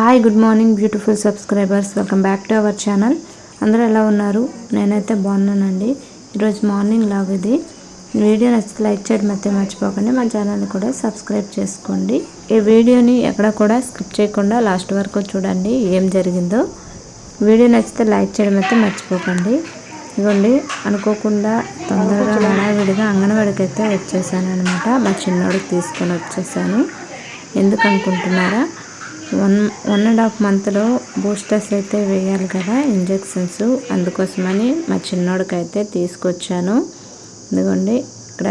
Hi good morning beautiful subscribers welcome back to our channel అందరూ ఎలా ఉన్నారు? నేనైతే బాగున్నానండి. ఈరోజు మార్నింగ్ లాగ్ ఇది. వీడియో నచ్చితే లైక్ చేయడం అయితే మర్చిపోకండి. మా ఛానల్ని కూడా సబ్స్క్రైబ్ చేసుకోండి. ఈ వీడియోని ఎక్కడ కూడా స్కిప్ చేయకుండా లాస్ట్ వరకు చూడండి ఏం జరిగిందో. వీడియో నచ్చితే లైక్ చేయడం అయితే మర్చిపోకండి. ఇవ్వండి అనుకోకుండా తొందరగా హడావిడిగా అంగన్వాడికి అయితే వచ్చేసాను అనమాట మా చిన్నోడికి తీసుకొని వచ్చేసాను. ఎందుకు అనుకుంటున్నారా? వన్ వన్ అండ్ హాఫ్ మంత్లో బూస్టర్స్ అయితే వేయాలి కదా ఇంజెక్షన్స్. అందుకోసమని మా చిన్నోడికైతే తీసుకొచ్చాను. ఎందుకండి ఇక్కడ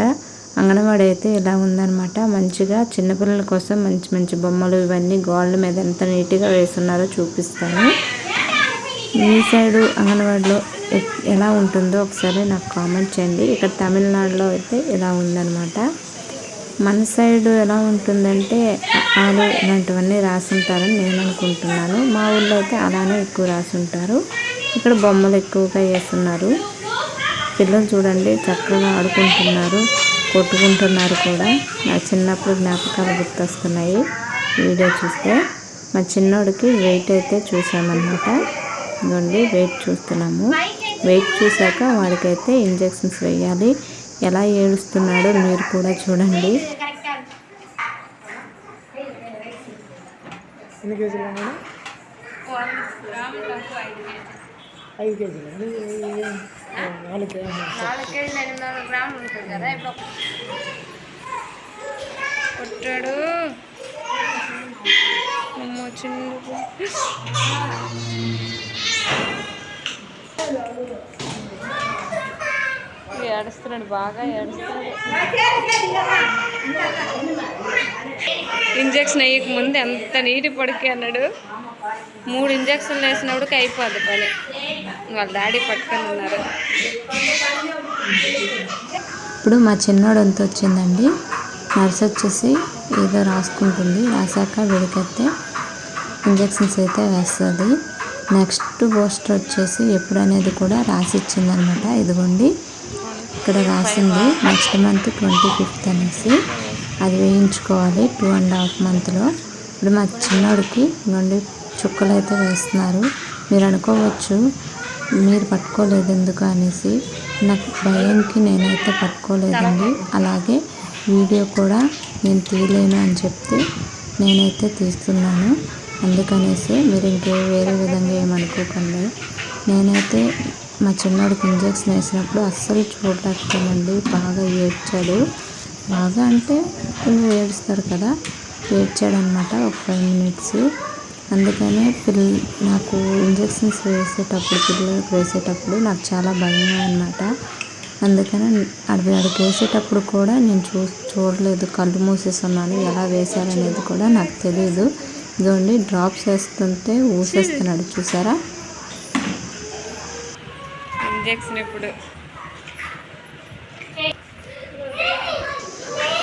అంగన్వాడి అయితే ఇలా ఉందన్నమాట. మంచిగా చిన్నపిల్లల కోసం మంచి మంచి బొమ్మలు ఇవన్నీ గోళ్ళ మీద ఎంత నీట్గా వేస్తున్నారో చూపిస్తాను. మీ సైడు అంగన్వాడిలో ఎలా ఉంటుందో ఒకసారి నాకు కామెంట్ చేయండి. ఇక్కడ తమిళనాడులో అయితే ఇలా ఉందన్నమాట. మన సైడ్ ఎలా ఉంటుందంటే ఆలు ఇలాంటివన్నీ రాసుంటారని నేను అనుకుంటున్నాను మా ఊళ్ళో అయితే అలానే ఎక్కువ రాసుంటారు. ఇక్కడ బొమ్మలు ఎక్కువగా వేస్తున్నారు. పిల్లలు చూడండి చక్కగా ఆడుకుంటున్నారు కొట్టుకుంటున్నారు కూడా. నా చిన్నప్పుడు జ్ఞాపకాలు గుర్తొస్తున్నాయి. వీడియో చూస్తే మా చిన్నోడికి వెయిట్ అయితే చూసామన్నమాట. ఇదిగోండి వెయిట్ చూస్తున్నాము. వెయిట్ చూసాక వాడికైతే ఇంజెక్షన్స్ వేయాలి. ఎలా ఏడుస్తున్నాడో మీరు కూడా చూడండి. ఎన్ని కేజీలు మేడం? ఐదు కేజీలు. నాలుగు కేజీలు కొట్టాడు. అమ్మో చిన్న ఏడుస్తున్నాడు బాగా ఏడుస్తున్నాడు. ఇంజక్షన్ వేయక ముందు ఎంత నీటి పడికి అన్నాడు. మూడు ఇంజక్షన్లు వేసినప్పటికి అయిపోద్ది పని. వాళ్ళ డాడీ పట్టుకొని ఉన్నారు. ఇప్పుడు మా చిన్నోడు ఎంత వచ్చిందండి? నర్స్ వచ్చేసి ఏదో రాసుకుంటుంది రాసాక వీడికైతే ఇంజెక్షన్స్ అయితే వేస్తుంది. నెక్స్ట్ బూస్టర్ వచ్చేసి ఎప్పుడు అనేది కూడా రాసి ఇచ్చిందనమాట ఇదిగోండి. ఇక్కడ రాసింది నెక్స్ట్ మంత్ ట్వంటీ ఫిఫ్త్ అనేసి. అది వేయించుకోవాలి టూ అండ్ హాఫ్ మంత్లో. ఇప్పుడు మా చిన్నోడికి నుండి చుక్కలు అయితే వేస్తున్నారు. మీరు అనుకోవచ్చు మీరు పట్టుకోలేదు ఎందుకు అనేసి. నాకు భయంకి నేనైతే పట్టుకోలేదండి. అలాగే వీడియో కూడా నేను తీయలేను అని చెప్తే నేనైతే తీస్తున్నాను. అందుకనేసి మీరు ఇంకే వేరే విధంగా ఏమనుకోకండి. నేనైతే మా చిన్నోడికి ఇంజక్షన్ వేసినప్పుడు అస్సలు చూడలేకపోయామండి. బాగా ఏడ్చాడు. బాగా అంటే పిల్లలు ఏడుస్తారు కదా. ఏడ్చాడనమాట ఒక ఫైవ్ మినిట్స్. అందుకనే పిల్ల నాకు ఇంజెక్షన్స్ వేసేటప్పుడు పిల్లలకు వేసేటప్పుడు నాకు చాలా భయం అనమాట అందుకని అది అడిగి వేసేటప్పుడు కూడా నేను చూ చూడలేదు. కళ్ళు మూసేస్తున్నాను. ఎలా వేశారనేది కూడా నాకు తెలియదు ఇదిగోండి డ్రాప్స్ వేస్తుంటే ఊసేస్తున్నాడు. చూసారా? ఇంజక్షన్ ఇప్పుడు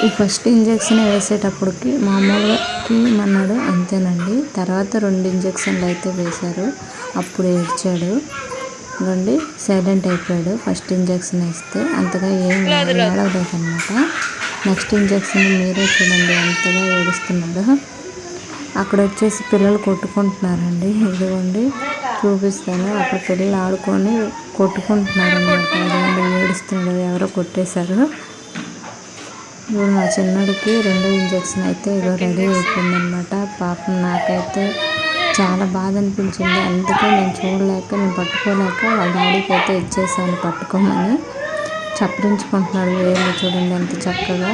ఈ ఫస్ట్ ఇంజెక్షన్ వేసేటప్పటికి మామూలుగా కీమన్నాడు అంతేనండి. తర్వాత రెండు ఇంజెక్షన్లు అయితే వేశారు. అప్పుడు ఏడ్చాడు. రండి సైలెంట్ అయిపోయాడు. ఫస్ట్ ఇంజెక్షన్ వేస్తే అంతగా ఏం ఏడవలేదన్నమాట. నెక్స్ట్ ఇంజెక్షన్ మీరే చూడండి అంతగా ఏడుస్తున్నాడు. అక్కడ వచ్చేసి పిల్లలు కొట్టుకుంటున్నారండి. ఇదిగోండి చూపిస్తాను. అక్కడ పిల్లలు ఆడుకొని కొట్టుకుంటున్నారు అనమాట ఏడుస్తున్నాడు ఎవరో కొట్టేశారు. ఇప్పుడు మా చిన్నడికి రెండో ఇంజెక్షన్ అయితే ఏదో రెడీ అయిపోయిందనమాట పాపం నాకైతే చాలా బాధ అనిపించింది. అందుకే నేను చూడలేక నేను పట్టుకోలేక వాళ్ళ డాడీకి అయితే ఇచ్చేసాను పట్టుకోమని. చప్పరించుకుంటున్నాడు వేలు చూడండి ఎంత చక్కగా.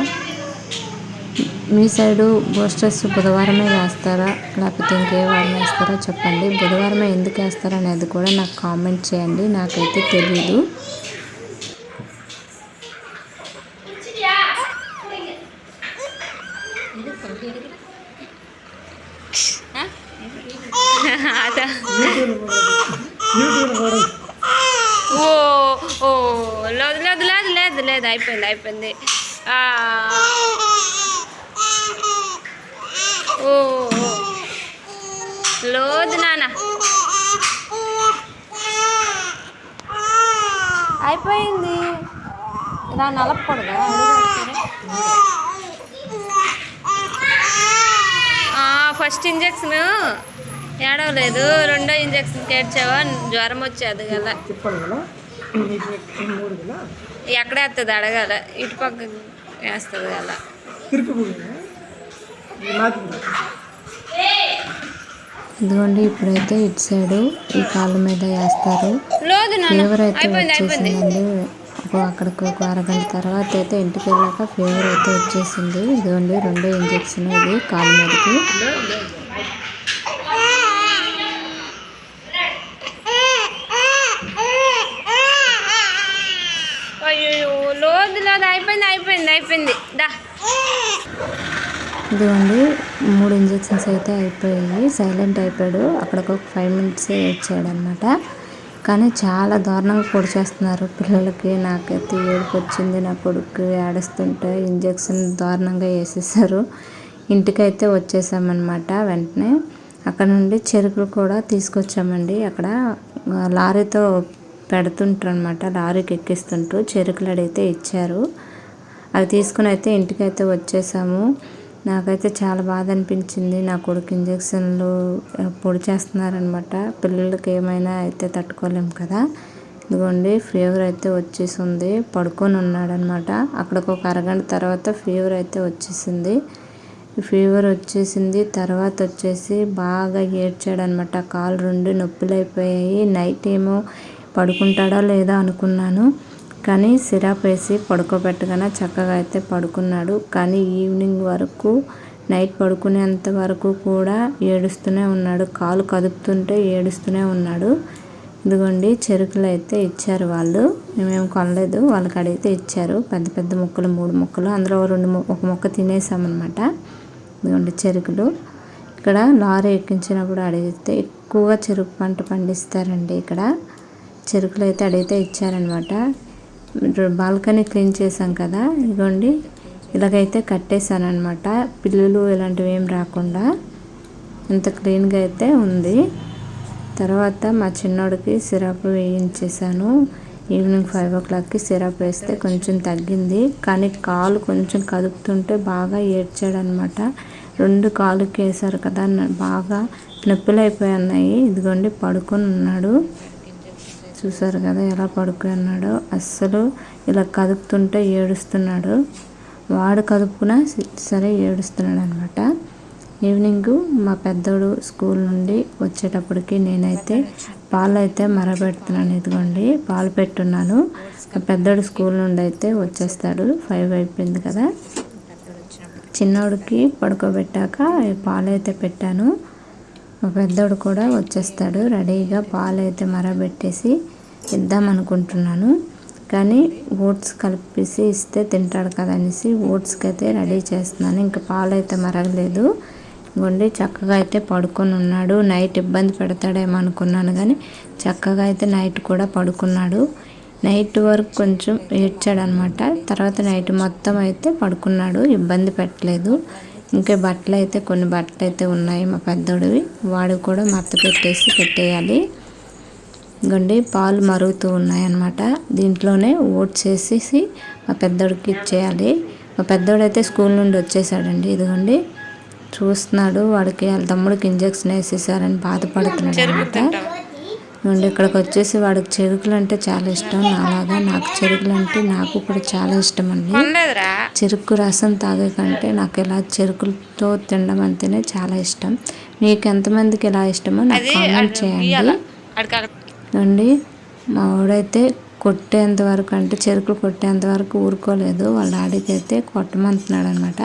మీ సైడు బూస్టర్స్ బుధవారమే వేస్తారా? లేకపోతే ఇంకే వారం వేస్తారా? చెప్పండి. బుధవారమే ఎందుకు వేస్తారా అనేది కూడా నాకు కామెంట్ చేయండి. నాకైతే తెలీదు. ఓ ఓ లేదు లేదు లేదు లేదు లేదు అయిపోయింది అయిపోయింది. ఓ ఓ. లోదు నాన్న. అయిపోయింది. ఇలా నలపకూడదా? First injection ఏడవలేదు. రెండో ఇంజక్షన్ కేడ్చావా జ్వరం వచ్చేది కదా. ఎక్కడ వేస్తుంది అడగాల. ఇటు పక్క వేస్తుంది కదా. ఇదిగోండి ఇప్పుడైతే ఇటు సైడు ఈ కాళ్ళ మీద వేస్తారు. ఫీవర్ అయితే వచ్చేసిందండి. అక్కడికి ఒక అరగంట తర్వాత అయితే ఇంటికి వెళ్ళాక ఫీవర్ అయితే వచ్చేసింది. ఇదిగోండి రెండో ఇంజెక్షన్ ఇది కాళ్ళ మీదకి. అయిపోయింది అయిపోయింది అయిపోయింది. దా. ఇదిగోండి మూడు ఇంజెక్షన్స్ అయితే అయిపోయాయి. సైలెంట్ అయిపోయాడు. అక్కడికి ఒక ఫైవ్ మినిట్స్ వచ్చాడనమాట కానీ చాలా దారుణంగా పొడిచేస్తున్నారు పిల్లలకి. నాకైతే ఏడుపు వచ్చింది నా కొడుకు ఏడుస్తుంటే ఇంజెక్షన్ దారుణంగా వేసేసారు. ఇంటికైతే వచ్చేసామన్నమాట వెంటనే. అక్కడ నుండి చెరుకులు కూడా తీసుకొచ్చామండి. అక్కడ లారీతో పెడుతుంటారనమాట లారీకి ఎక్కిస్తుంటూ చెరుకులు అడిగితే ఇచ్చారు. అవి తీసుకుని అయితే ఇంటికైతే వచ్చేసాము. నాకైతే చాలా బాధ అనిపించింది నా కొడుకు ఇంజక్షన్లు పొడి చేస్తున్నారనమాట. పిల్లలకి ఏమైనా అయితే తట్టుకోలేం కదా. ఇదిగోండి ఫీవర్ అయితే వచ్చేసింది. పడుకొని ఉన్నాడనమాట. అక్కడికి ఒక అరగంట తర్వాత ఫీవర్ అయితే వచ్చేసింది. ఫీవర్ వచ్చేసింది. తర్వాత వచ్చేసి బాగా ఏడ్చాడనమాట. కాలు రెండు నొప్పులు అయిపోయాయి నైట్ ఏమో పడుకుంటాడా లేదా అనుకున్నాను. కానీ సిరప్ వేసి పడుకోబెట్టగానే చక్కగా అయితే పడుకున్నాడు. కానీ ఈవినింగ్ వరకు నైట్ పడుకునేంత వరకు కూడా ఏడుస్తూనే ఉన్నాడు. కాలు కదుపుతుంటే ఏడుస్తూనే ఉన్నాడు. ఇదిగోండి చెరుకులు అయితే ఇచ్చారు వాళ్ళు. మేమేం కొనలేదు వాళ్ళకి అడిగితే ఇచ్చారు. పెద్ద పెద్ద ముక్కలు మూడు ముక్కలు. అందులో రెండు ము- ఒక ముక్క తినేసామన్నమాట. ఇదిగోండి చెరుకులు. ఇక్కడ లారీ ఎక్కించినప్పుడు అడిగితే ఎక్కువగా చెరుకు పంట పండిస్తారండి ఇక్కడ. చెరుకులు అయితే అడిగితే ఇచ్చారనమాట బాల్కనీ క్లీన్ చేసాం కదా ఇదిగోండి. ఇలాగైతే కట్టేశాను అనమాట పిల్లులు ఇలాంటివి ఏం రాకుండా ఎంత క్లీన్గా అయితే ఉంది. తర్వాత మా చిన్నోడికి సిరప్ వేయించేసాను ఈవినింగ్ ఫైవ్ ఓ క్లాక్కి సిరప్ వేస్తే కొంచెం తగ్గింది. కానీ కాలు కొంచెం కదుపుతుంటే బాగా ఏడ్చాడనమాట రెండు కాలుకి వేశారు కదా బాగా నొప్పిలు అయిపోయి ఉన్నాయి. ఇదిగోండి పడుకొని ఉన్నాడు. చూసారు కదా ఎలా పడుకున్నాడో. అస్సలు ఇలా కదుపుతుంటే ఏడుస్తున్నాడు. వాడు కదుపుకున్నా సరే ఏడుస్తున్నాడు అనమాట ఈవినింగ్ మా పెద్దోడు స్కూల్ నుండి వచ్చేటప్పటికి నేనైతే పాలు అయితే మరబెడుతున్నాను. ఇదిగోండి పాలు పెట్టున్నాను. మా పెద్దోడు స్కూల్ నుండి అయితే వచ్చేస్తాడు. ఫైవ్ అయిపోయింది కదా. చిన్నోడికి పడుకోబెట్టాక పాలైతే పాలు అయితే పెట్టాను. మా పెద్దోడు కూడా వచ్చేస్తాడు. రెడీగా పాలు అయితే మరబెట్టేసి ఇద్దాం అనుకుంటున్నాను. కానీ ఓట్స్ కలిపేసి ఇస్తే తింటాడు కదా అనేసి ఓట్స్కి అయితే రెడీ చేస్తున్నాను. ఇంకా పాలు అయితే మరగలేదు. ఇదిగోండి చక్కగా అయితే పడుకొని ఉన్నాడు. నైట్ ఇబ్బంది పెడతాడేమో అనుకున్నాను కానీ చక్కగా అయితే నైట్ కూడా పడుకున్నాడు. నైట్ వరకు కొంచెం ఏడ్చాడనమాట. తర్వాత నైట్ మొత్తం అయితే పడుకున్నాడు. ఇబ్బంది పెట్టలేదు. ఇంకా బట్టలు అయితే కొన్ని బట్టలు అయితే ఉన్నాయి మా పెద్దోడివి. వాడు కూడా మత్త పెట్టేసి పెట్టేయాలి. ఇదిగోండి పాలు మరుగుతూ ఉన్నాయన్నమాట. దీంట్లోనే ఓట్స్ వేసేసి మా పెద్దోడికి ఇచ్చేయాలి. మా పెద్దోడైతే స్కూల్ నుండి వచ్చేసాడండి. ఇదిగోండి చూస్తున్నాడు వాడికి వాళ్ళ తమ్ముడికి ఇంజక్షన్ వేసేసారని బాధపడుతున్నాడు అనమాట నుండి ఇక్కడికి వచ్చేసి వాడికి చెరుకులు అంటే చాలా ఇష్టం. నాలాగా నాకు చెరుకులు అంటే నాకు కూడా చాలా ఇష్టం అండి. చెరుకు రసం తాగే కంటే నాకు ఇలా చెరుకులతో తినడం అంటేనే చాలా ఇష్టం. మీకు ఎంతమందికి ఎలా ఇష్టమో నాకు కామెంట్ చేయండి. అండి. మా వాడైతే కొట్టేంత వరకు అంటే చెరుకులు కొట్టేంత వరకు ఊరుకోలేదు. వాళ్ళ డాడీకి అయితే కొట్టమంటున్నాడు అనమాట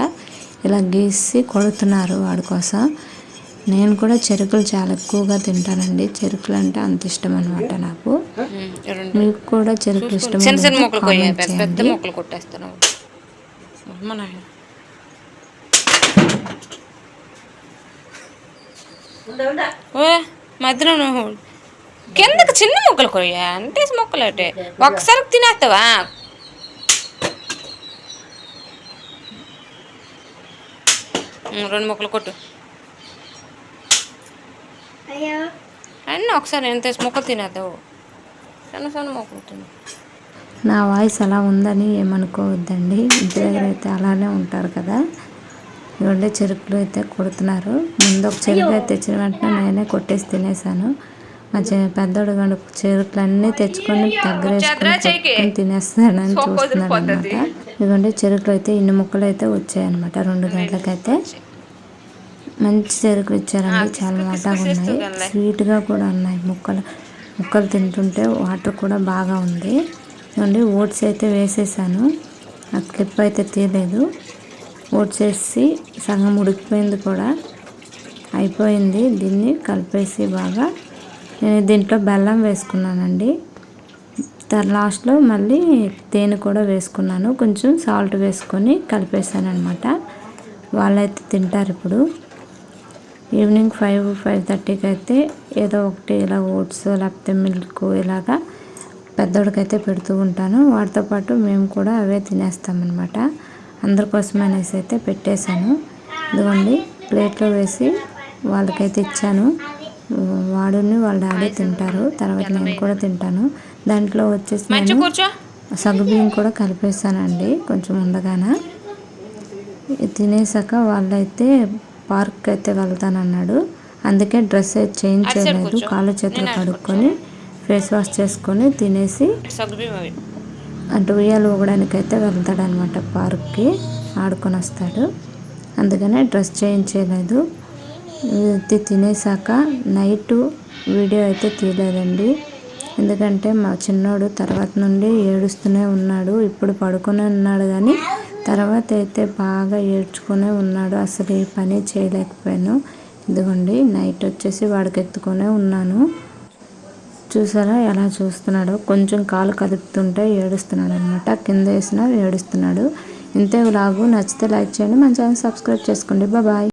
ఇలా గీసి కొడుతున్నారు వాడి కోసం. నేను కూడా చెరుకులు చాలా ఎక్కువగా తింటానండి. చెరుకులు అంటే అంత ఇష్టం అనమాట నాకు. మీకు కూడా చెరుకులు ఇష్టం చిన్న చిన్న మొక్కలు కొయ్యాలి పెద్ద పెద్ద మొక్కలు కొట్టేస్తాను. అమ్మ నాయన. ఓ మధ్యలో నువ్వు. కిందకి చిన్న మొక్కలు కొయ్యా. అంటే మొక్కలు అంటే. ఒకసారి తినేస్తావా రెండు మొక్కలు కొట్టు. అన్నీ ఒకసారి ఎంత మొక్కలు తినేస్తావు చిన్న చిన్న మొక్కలు తిను. నా వాయిస్ అలా ఉందని ఏమనుకోవద్దండి. ఇంటి దగ్గర అయితే అలానే ఉంటారు కదా. ఇవ్వండి చెరుకులు అయితే కొడుతున్నారు. ముందు ఒక చెరుకు అయితే తెచ్చిన వెంటనే నేనే కొట్టేసి తినేసాను మా పెద్దోడు గండు చెరుకులు అన్నీ తెచ్చుకొని దగ్గర వేసుకొని తినేస్తాడని చూస్తున్నాడు అనమాట ఇదిగోండి చెరుకులు అయితే ఇన్ని ముక్కలు అయితే వచ్చాయన్నమాట రెండు గంటలకైతే. మంచి చెరుకులు ఇచ్చారండి చాలా మోటాగా ఉన్నాయి. స్వీట్గా కూడా ఉన్నాయి ముక్కలు ముక్కలు తింటుంటే వాటర్ కూడా బాగా ఉంది. ఇదిగోండి ఓట్స్ అయితే వేసేసాను ఆ క్లిప్ అయితే తీయలేదు. ఓట్స్ వేసి సగం ఉడికిపోయింది కూడా అయిపోయింది. దీన్ని కలిపేసి బాగా నేను దీంట్లో బెల్లం వేసుకున్నానండి. లాస్ట్లో మళ్ళీ తేనె కూడా వేసుకున్నాను. కొంచెం సాల్ట్ వేసుకొని కలిపేసాను అనమాట వాళ్ళైతే తింటారు ఇప్పుడు. ఈవినింగ్ ఫైవ్ ఫైవ్ థర్టీకి అయితే ఏదో ఒకటి ఇలా ఓట్స్ లేకపోతే మిల్క్ ఇలాగా పెద్దోడికైతే పెడుతూ ఉంటాను. వాటితో పాటు మేము కూడా అవే తినేస్తామన్నమాట. అందరి అనేసి అయితే పెట్టేశాను. ఇదిగోండి ప్లేట్లో వేసి వాళ్ళకైతే ఇచ్చాను. వాడుని వాళ్ళ డాడీ తింటారు. తర్వాత నేను కూడా తింటాను. దాంట్లో వచ్చేసి నేను సగ్గుబియ్యం కూడా కలిపేసానండి కొంచెం ఉండగానే. తినేసాక వాళ్ళైతే పార్క్ అయితే వెళ్తానన్నాడు. అందుకే డ్రెస్ అయితే చేంజ్ చేయలేదు. కాళ్ళు చేతులు కడుక్కొని ఫేస్ వాష్ చేసుకొని తినేసి అటు ఉయ్యాలు ఊగడానికి అయితే వెళ్తాడనమాట పార్క్కి. ఆడుకొని వస్తాడు. అందుకనే డ్రెస్ చేంజ్ చేయలేదు. ఇది తినేసాక నైట్ వీడియో అయితే తీయలేదండి. ఎందుకంటే మా చిన్నోడు తర్వాత నుండి ఏడుస్తూనే ఉన్నాడు. ఇప్పుడు పడుకునే ఉన్నాడు కానీ తర్వాత అయితే బాగా ఏడ్చుకునే ఉన్నాడు. అసలు ఏ పని చేయలేకపోయాను. ఇదిగోండి నైట్ వచ్చేసి వాడికి ఎత్తుకునే ఉన్నాను. చూసారా ఎలా చూస్తున్నాడో? కొంచెం కాలు కదుపుతుంటే ఏడుస్తున్నాడు అనమాట కింద వేసిన ఏడుస్తున్నాడు. ఇంతే లాగు నచ్చితే లైక్ చేయండి. మన ఛానల్ సబ్స్క్రైబ్ చేసుకోండి. బాయ్.